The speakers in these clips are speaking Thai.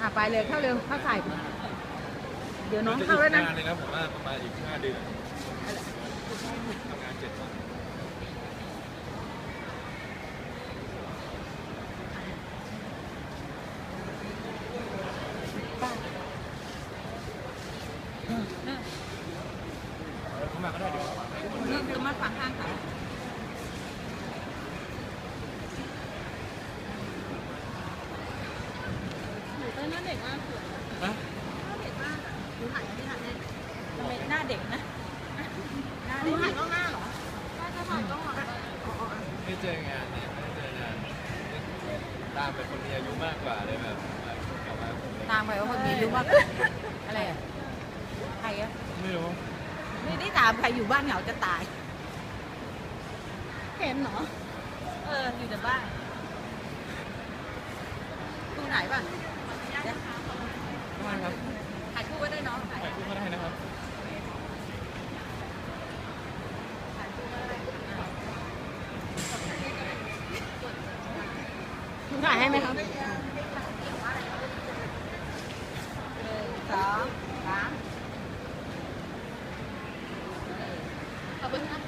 อะไปเลยเข้าเร็วเข้าใส่เดี๋ยวน้องเข้าแล้วนะจอีกนานเลยนะผมว่าประมาณอีกห้าเดือนทำงานเจ็ดวันเข้ามาก็ได้เดี๋ยว เรื่องคือมาฝั่งข้างค่ะ หนูก็หน้าเด็กมากเลย นะ หน้าเด็กมากอะหนูถ่ายไม่ถ่ายได้ ทำไมหน้าเด็กนะหน้า หนู เด็ก ถ่ายกล้องหน้าเหรอใช่จะถ่ายกล้องหลังอ๋ออ๋อ ไม่ เจองานเนี่ยไม่เจองานตามเป็นคนมีอายุมากกว่าเลยแบบกลับมาผมเลยตามไปว่าคนมีรู้ว่าอะไรอะใครอะไม่รู้ไม่ได้ตามใครอยู่บ้านเหงาจะตาย เห็นเหรอ เออ อยู่แต่บ้านตู้ไหนป่ะได้ครับ ถ่ายคู่ไว้ได้น้องถ่าย ถ่ายรูปก็ได้นะครับ หนูถ่ายให้ ไหมคะสองสามขอบคุณค่ะ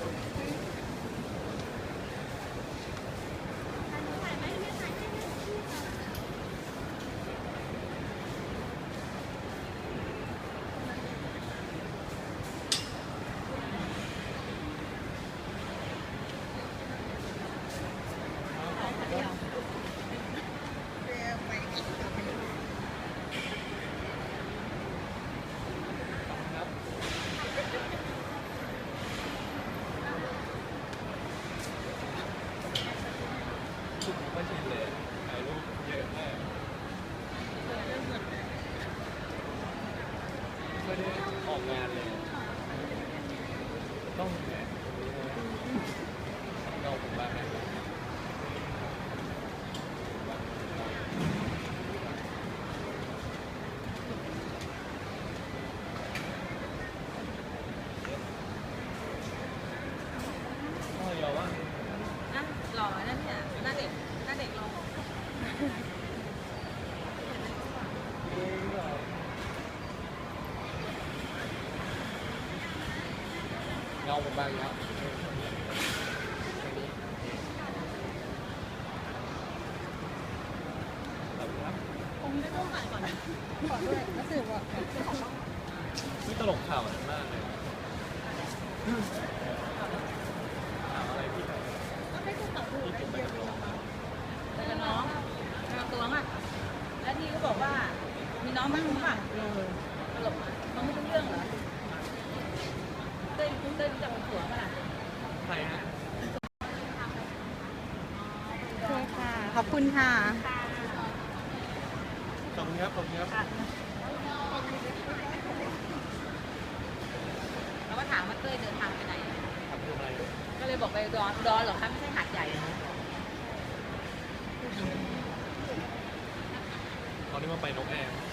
ออกงานเลยต้องแบบเราผมบ้างนะ อ๋อเดี๋ยวว่า นะหล่อนั่นเนี่ยหน้าเด็กหน้าเด็กหล่อ เงผมบ้างแล้วผมไม่ต้องถ่ายก่อนขอด้วยแล้วสื่อว่านี่ตลกข่าวนั้นมากเลยข่าวอะไรพี่ก็ไม่ต้องต่อดูพี่ได้เยอะกับน้องมาแล้วก็น้องแล้วตัวอะแล้วที่ก็บอกว่ามีน้องมั่งป่ะเออตลกน้องไม่รู้เรื่องเหรอ ต้ยเต้ยรู้จักเป็นผัวป่ะล่ะใครฮะโอเคค่ะ ขอบคุณค่ะ ขอบคุณครับขอบคุณครับเราก็ถามว่าเต้ยเดินทางไปไหน ทำอะไรก็เลยบอกไปอุดอนอุดอนเหรอคะไม่ใช่หาดใหญ่เหรอตอนนี้มาไปนกแอร์